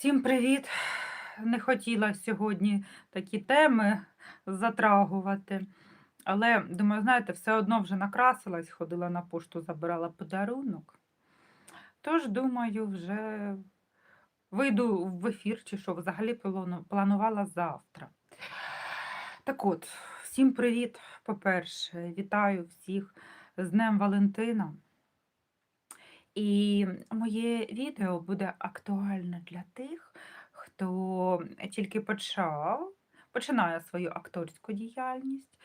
Всім привіт! Не хотіла сьогодні такі теми затрагувати, але думаю, знаєте, все одно вже накрасилась, ходила на пошту, забирала подарунок. Тож, думаю, вже вийду в ефір, чи що взагалі планувала завтра. Так от, всім привіт, по-перше, вітаю всіх з Днем Валентина. І моє відео буде актуальне для тих, хто тільки почав, починає свою акторську діяльність,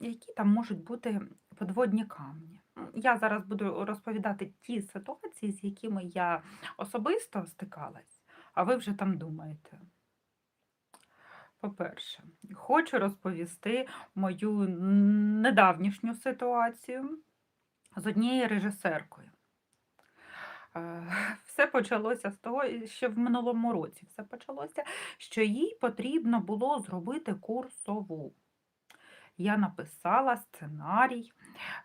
які там можуть бути подводні камні. Я зараз буду розповідати ті ситуації, з якими я особисто стикалась, а ви вже там думаєте. По-перше, хочу розповісти мою недавнішню ситуацію з однією режисеркою. Е, Все почалося з того, що в минулому році все почалося, що їй потрібно було зробити курсову. Я написала сценарій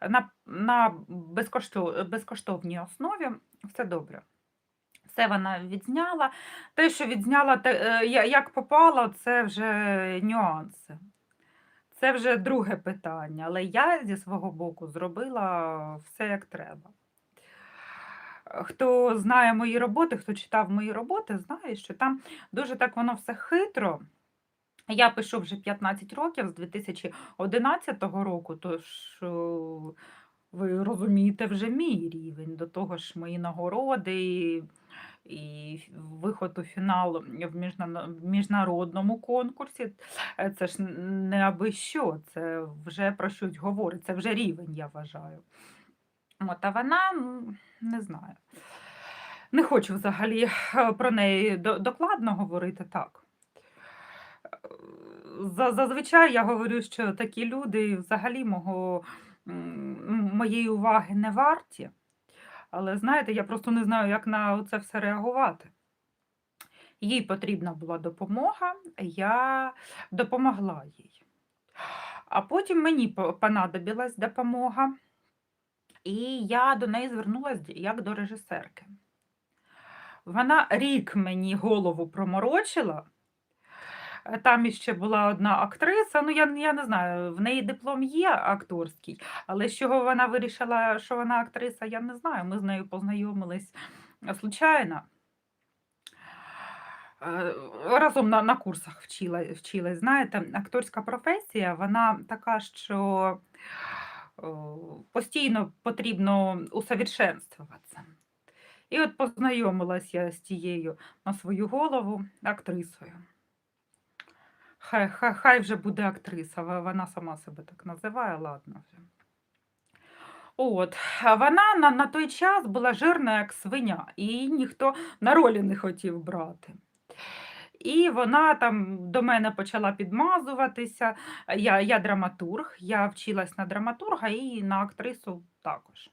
на, на безкоштов, безкоштовній основі. Все добре. Все вона відзняла. Те, що відзняла, те, е, як попало, це вже нюанси. Це вже друге питання. Але я зі свого боку зробила все як треба. Хто знає мої роботи, хто читав мої роботи, знає, що там дуже так воно все хитро. Я пишу вже 15 років з 2011 року, тож ви розумієте вже мій рівень. До того ж, мої нагороди і, і виход у фінал в міжнародному конкурсі. Е, Це ж не аби що, це вже про щось говорить, це вже рівень, я вважаю. От, а вона, м, не знаю. Не хочу взагалі е, про неї докладно говорити так. Зазвичай я говорю, що такі люди взагалі мого, моєї уваги не варті. Але знаєте, я просто не знаю, як на це все реагувати. Їй потрібна була допомога, я допомогла їй. А потім мені по- понадобилась допомога, і я до неї звернулася як до режисерки. Вона рік мені голову проморочила. Е, Там іще була одна актриса. Ну, я, я не знаю, в неї диплом є акторський, але з чого вона вирішила, що вона актриса, я не знаю. Ми з нею познайомились е, случайно. Е, Разом на, на курсах вчила, вчилась. Знаєте, акторська професія, вона така, що постійно потрібно усовершенствуватися. І от познайомилась я з тією на свою голову актрисою. Хай, хай, хай вже буде актриса, вона сама себе так називає, ладно вже. От, вона на, на той час була жирна, як свиня, і її ніхто на ролі не хотів брати. І вона там до мене почала підмазуватися. Я, я драматург, я вчилась на драматурга і на актрису також.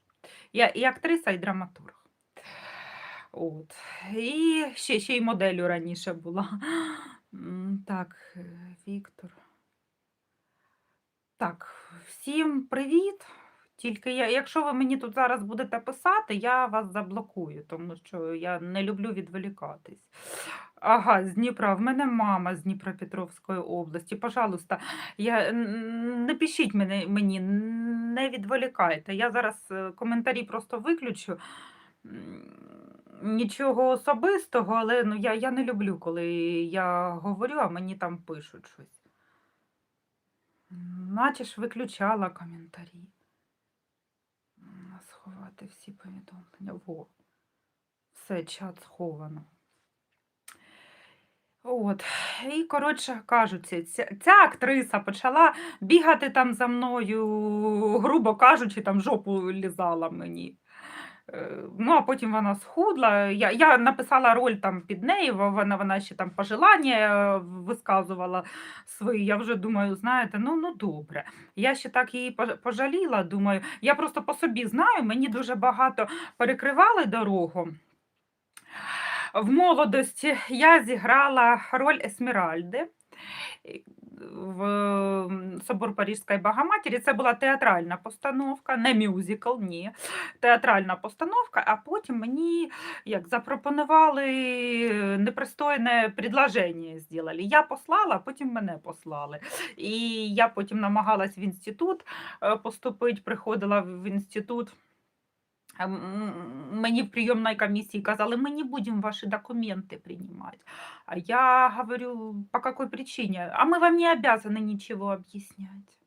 Я і актриса, і драматург. От. І ще, ще й моделлю раніше була. Так, Віктор. Так, всім привіт. Тільки я, якщо ви мені тут зараз будете писати, я вас заблокую, тому що я не люблю відволікатись. Ага, з Дніпра. В мене мама з Дніпропетровської області. Пожалуйста, я, не пишіть мене, мені, не відволікайте. Я зараз е, коментарі просто виключу. Нічого особистого, але ну, я, я не люблю, коли я говорю, а мені там пишуть щось. Наче ж виключала коментарі. Сховати всі повідомлення. Во. Все, чат сховано. От. І, коротше кажучи, ця, ця актриса почала бігати там за мною, грубо кажучи, там жопу лізала мені. Е, Ну, а потім вона схудла. Я, я написала роль там під нею, вона, вона ще там пожелання е, висказувала свої. Я вже думаю, знаєте, ну, ну добре. Я ще так її пож- пожаліла, думаю. Я просто по собі знаю, мені дуже багато перекривали дорогу. В молодості я зіграла роль Есмеральди. В собор Парижської Богоматері. Це була театральна постановка, не мюзикл, ні. Театральна постановка, а потім мені як запропонували непристойне предложення зробили. Я послала, а потім мене послали. І я потім намагалась в інститут е, поступити, приходила в інститут. А, м, м, Мені в прийомній комісії казали, ми не будемо ваші документи приймати. А я говорю, по какой причине? А мы вам не обязаны ничего объяснять.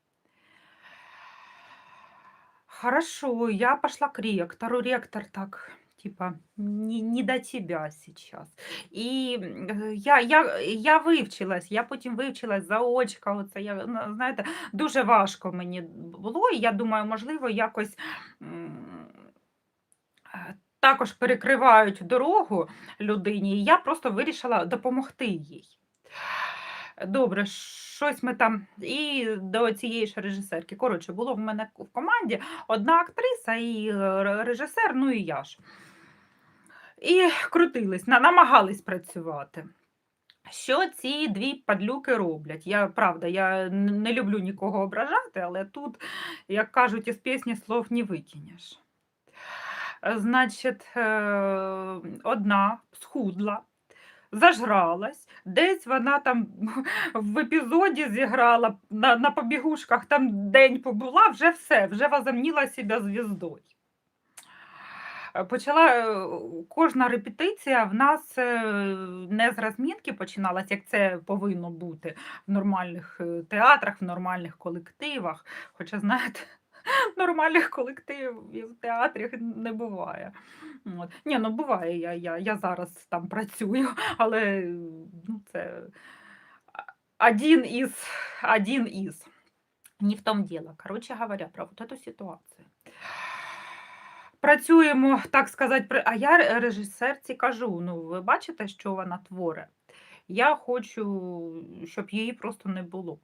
Хорошо, я пошла к ректору. Ректор так, типа, не, не до тебя сейчас. І м, е, я, я, я вивчилась, я потім вивчилась заочка. Оце, я, ну, знаєте, дуже важко мені було, і я думаю, можливо, якось м, е, Також перекривають дорогу людині, і я просто вирішила допомогти їй. Добре, щось ми там. І до цієї ж режисерки. Коротше, було в мене в команді одна актриса і е, режисер, ну і я ж. І крутились, намагались працювати. Що ці дві падлюки роблять? Я правда, я не люблю нікого ображати, але тут, як кажуть, із пісні слов не викинеш. Е, Значить, е, одна схудла, зажралась, десь вона там в епізоді зіграла на, на побігушках, там день побула, вже все, вже возомніла себе звіздою. Е, Почала е, кожна репетиція в нас не з розмінки починалась, як це повинно бути в нормальних театрах, в нормальних колективах. Хоча, знаєте, нормальних колективів в театрах не буває. От. Ні, ну буває, я, я, я зараз там працюю, але ну, це один із, один із. Не в том дело. Короче говоря, про вот эту ситуацію. Працюємо, так сказати, а я режисерці кажу: ну, ви бачите, що вона творить? Я хочу, щоб її просто не було.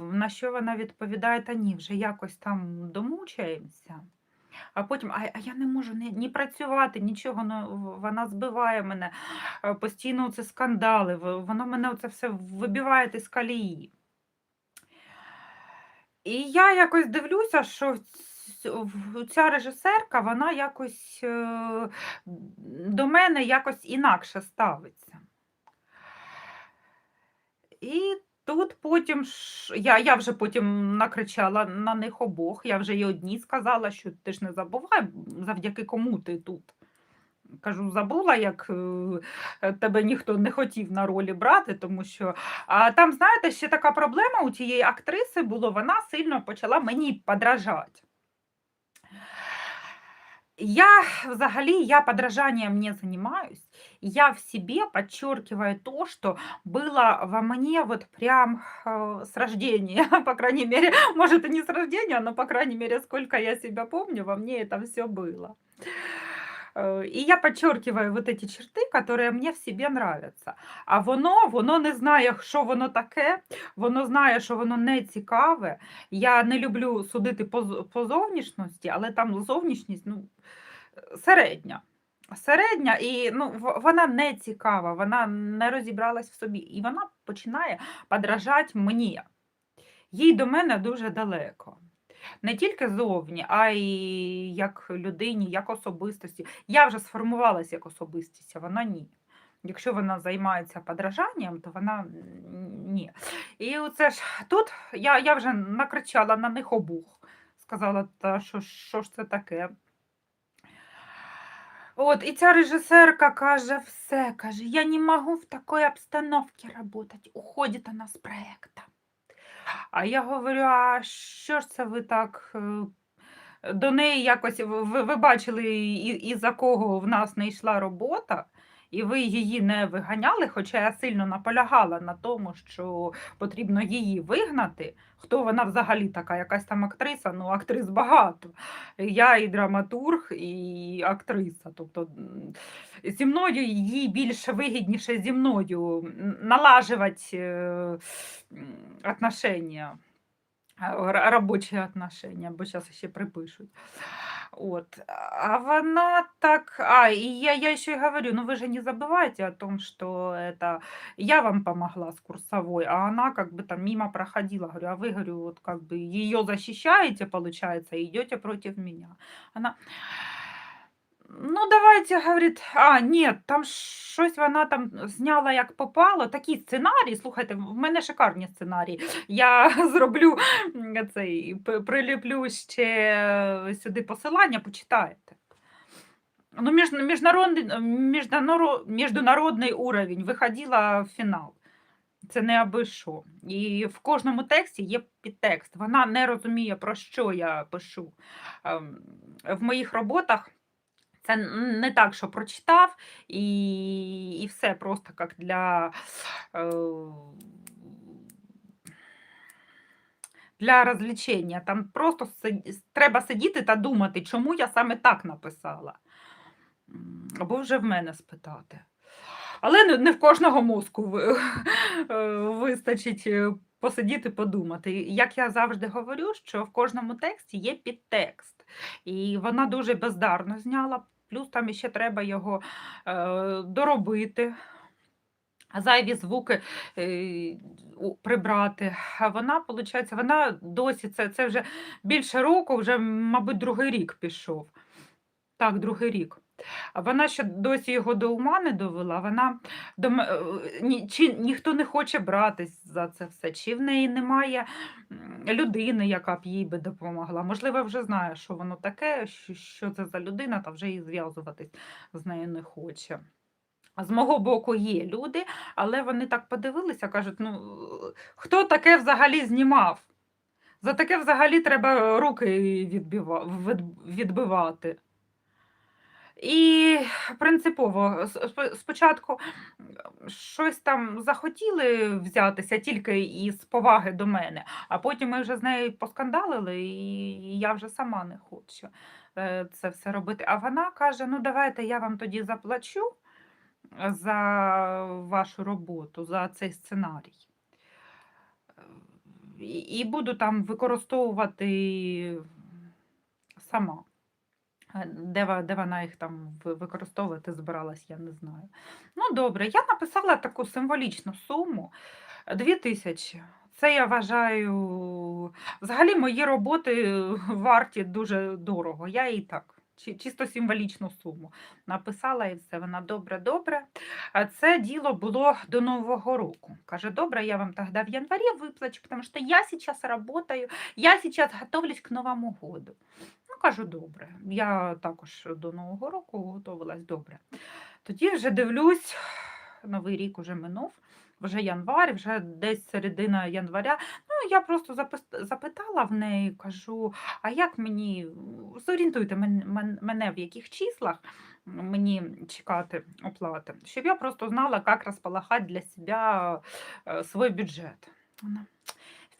На що вона відповідає, та ні, вже якось там домучаємося. А потім, а, а я не можу ні, ні працювати, нічого, ну, вона збиває мене, постійно це скандали, воно мене це все вибиває з колії. І я якось дивлюся, що ця режисерка, вона якось е, до мене якось інакше ставиться. І тут потім ж, я, я вже потім накричала на них обох. Я вже й одній сказала, що ти ж не забувай, завдяки кому ти тут. Кажу, забула, як е, тебе ніхто не хотів на ролі брати, тому що а там, знаєте, ще така проблема у тієї актриси було, вона сильно почала мені подражати. Я взагалі, я подражанием не занимаюсь. Я в себе подчеркиваю то, что было во мне вот прям э, с рождения, по крайней мере, может и не с рождения, но по крайней мере, сколько я себя помню, во мне это все было. Э, І я подчеркиваю вот эти черти, которые мне в себе нравятся. А воно, воно не знає, що воно таке, воно знає, що воно не цікаве. Я не люблю судити по, з- по зовнішності, але там зовнішність ну, середня. Середня, і ну, в- вона не цікава, вона не розібралась в собі. І вона починає подражати мені. Їй до мене дуже далеко. Не тільки зовні, а й як людині, як особистості. Я вже сформувалася як особистість, а вона ні. Якщо вона займається подражанням, то вона ні. І оце ж тут я, я вже накричала на них обох. Сказала, та що, що ж це таке? От, і ця режисерка каже, все, каже, я не можу в такій обстановці працювати, уходить вона з проєкту. А я говорю, а що ж це ви так е, до неї якось ви, ви бачили, і, і за кого в нас не йшла робота, і ви її не виганяли, хоча я сильно наполягала на тому, що потрібно її вигнати. Хто вона взагалі така, якась там актриса, ну актрис багато. Я і драматург, і актриса. Тобто зі мною їй більше вигідніше зі мною налажувати е, а, ра- робочі отношения, бо зараз ще припишуть. Вот. А вона так а, и я я еще и говорю: "Ну, вы же не забывайте о том, что это я вам помогла с курсовой, а она как бы там мимо проходила". Говорю: "А вы, говорю, вот как бы ее защищаете, получается, и идете против меня". Она: "Ну, давайте", говорить, а, ні, там щось вона там зняла як попало. Такий сценарій, слухайте, в мене шикарні сценарії. Я зроблю, цей, приліплю ще сюди посилання, почитаєте. Ну, між міжнародний міжнаро міжнародний уровень, виходила в фінал. Це не аби що. І в кожному тексті є підтекст. Вона не розуміє, про що я пишу. Ем, в моїх роботах це не так, що прочитав і і все просто як для, е, для розвлечення. Там просто треба сидіти та думати, чому я саме так написала. Або вже в мене спитати. Але не не в кожного мозку е, вистачить, е, посидіти, подумати. Як я завжди говорю, що в кожному тексті є підтекст, і вона дуже бездарно зняла, плюс там іще треба його, е, доробити, зайві звуки, е, прибрати. Вона, виходить, вона досі це це вже більше року, вже, мабуть, другий рік пішов. Так, другий рік. Вона ще досі його до ума не довела. Вона до е, ні чи ніхто не хоче братись за це все, чи в неї немає, людини, яка б їй би допомогла. Можливо, вже знає, що воно таке, що це за людина, та вже і зв'язуватись з нею не хоче. З мого боку є люди, але вони так подивилися, кажуть: "Ну, хто таке взагалі знімав? За таке взагалі треба руки відбива від відбивати". І принципово спочатку щось там захотіли взятися тільки із поваги до мене, а потім ми вже з нею поскандалили, і я вже сама не хочу, е, це все робити. А вона каже: "Ну, давайте я вам тоді заплачу за вашу роботу, за цей сценарій. Е, і і буду там використовувати сама". Е, де де вона їх там використовувати збиралась, я не знаю. Ну, добре, я написала таку символічну суму 2000. Це я вважаю взагалі мої роботи варті дуже дорого. Я їй так, чисто символічну суму написала і все. Вона добре-добре. Це діло було до Нового року. Каже: "Добре, я вам тогда в январе выплачу, потому что я сейчас работаю, я сейчас готовлюсь к Новому году". Кажу, добре. Я також до Нового року готувалась добре. Тоді вже дивлюсь, Новий рік уже минув, вже январ, вже десь середина января. Ну, я просто запитала в неї, кажу: "А як мені зорієнтуйте мен мен мене, в яких числах мені чекати оплати, щоб я просто знала, як розполагати для себя, э, свой бюджет".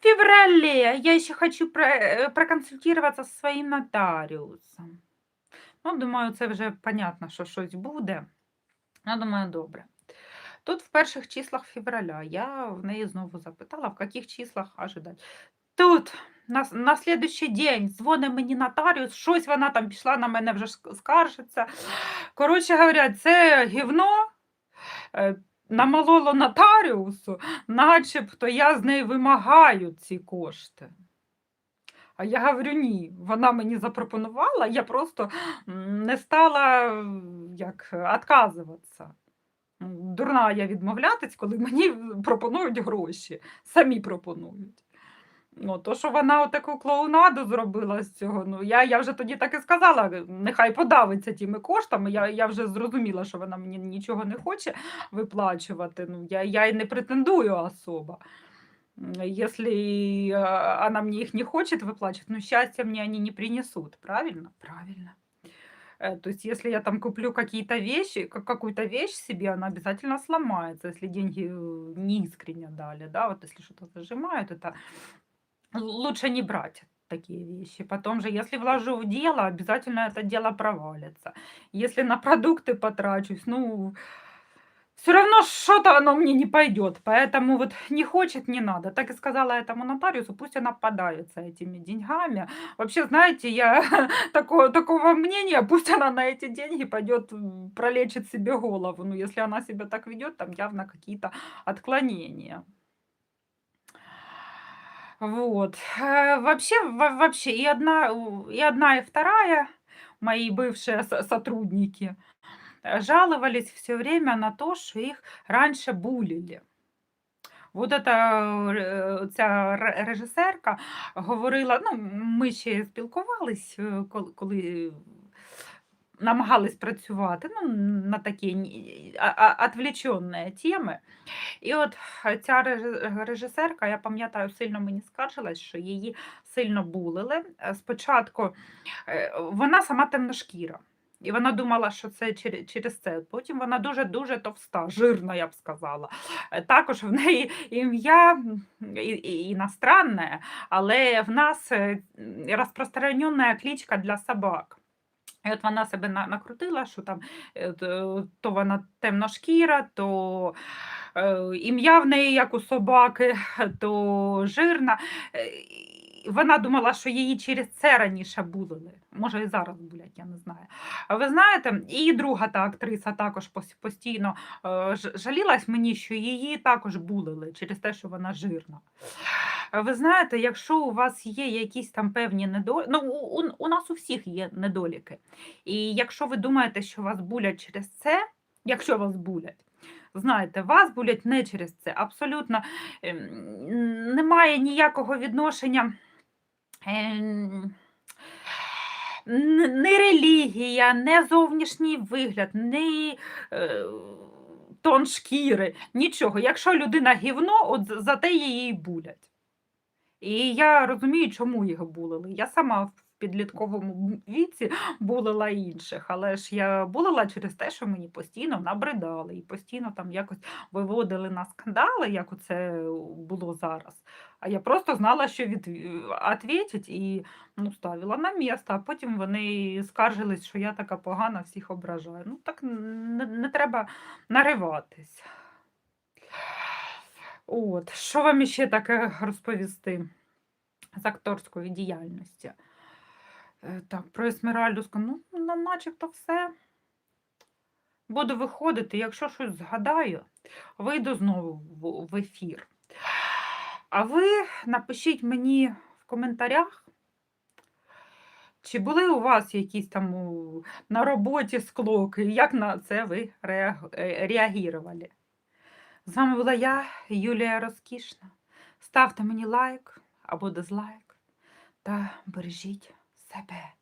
"В феврале я ще хочу про э, проконсультироваться зі своїм нотаріусом". Ну, думаю, це вже понятно, що щось буде. Я думаю, добре. Тут в перших числах февраля я в неї знову запитала, в яких числах ожидать. Тут на на слідуючий день дзвонить мені нотаріус, щось вона там пішла на мене вже скаржиться. Коротше говоря, це гівно, намололо нотаріусу, начебто я з неї вимагаю ці кошти. А я говорю: "Ні". Вона мені запропонувала, я просто, не стала, як, відказуватися. Дурна я відмовлятись, коли мені пропонують гроші, самі пропонують. Ну, то, що вона отаку клоунаду зробила з цього, ну, я я вже тоді так і сказала, нехай подавиться тими коштами. Я я вже зрозуміла, що вона мені нічого не хоче виплачувати. Ну, я я й не претендую особо. М, если, а, она мне их не хочет выплачивать, ну, счастья мне они не принесут. Правильно? Правильно. Э, то есть, если я там куплю какие-то вещи, ка какую-то вещь себе, она обязательно сломается, если деньги, э, не искренне дали, да. Вот если что-то зажимают, это л лучше не брать такие вещи. Потом же, если вложу в дело, обязательно это дело провалится. Если на продукты потрачусь, ну, Всё равно что-то оно мне не пойдет, поэтому вот не хочет- не надо. Так и сказала этому нотариусу, пусть она подавится этими деньгами. Вообще, знаете, я такого такого мнения, пусть она на эти деньги пойдет, пролечит себе голову. Ну, если она себя так ведет, там явно какие-то отклонения. Вот. Э, вообще во вообще и одна у и одна, и вторая, мои бывшие со сотрудники, э, жаловались всё время на то, что их раньше булили. Вот эта, э, ця ре режисерка говорила, ну, ми ще спілкувались, е, коли коли намагались працювати, ну, на такі ні а а отвлеченные теми. І от ця режисерка, я пам'ятаю, сильно мені скаржилась, що її сильно булили. Е, спочатку, е, вона сама темношкіра, і вона думала, що це через це. Потім вона дуже-дуже товста, жирна, я б сказала. Е, також в неї ім'я, іностранне, але в нас, е, м, розпространенная кличка для собак. І от вона себе накрутила, що там, е, то то вона темношкіра, то, е, ім'я в неї як у собаки, то жирна. Е, вона думала, що її через це раніше булили. Може, і зараз булять, я не знаю. Ви знаєте, і друга та актриса також постійно, е, жалілась мені, що її також булили через те, що вона жирна. Е, ви знаєте, якщо у вас є якісь там певні недо ну, у у нас у всіх є недоліки. І якщо ви думаєте, що вас булять через це, якщо вас булять, знайте, вас булять не через це. Абсолютно, ем, немає ніякого відношення, ем, не релігія, не зовнішній вигляд, не, е, тон шкіри, нічого. Якщо людина гівно, от за те її булять. І я розумію, чому їх булили. Я сама в підлітковому віці булила інших, але ж я булила через те, що мені постійно набридали і постійно там якось виводили на скандали, як оце було зараз. А я просто знала, що від і, ну, ставила на місто, а потім вони скаржились, що я така погана, всіх ображаю. Ну, так не не треба нариватись. От, що вам іще таке розповісти з акторської діяльності? Е, так, про Есмеральду ска ну, на начебто все. Буду виходити, якщо щось згадаю, вийду знову в ефір. А ви напишіть мені в коментарях, чи були у вас якісь там на роботі склоки, як на це ви реаг е? З вами була я, Юлія Розкішна. Ставте мені лайк або дизлайк та бережіть себе.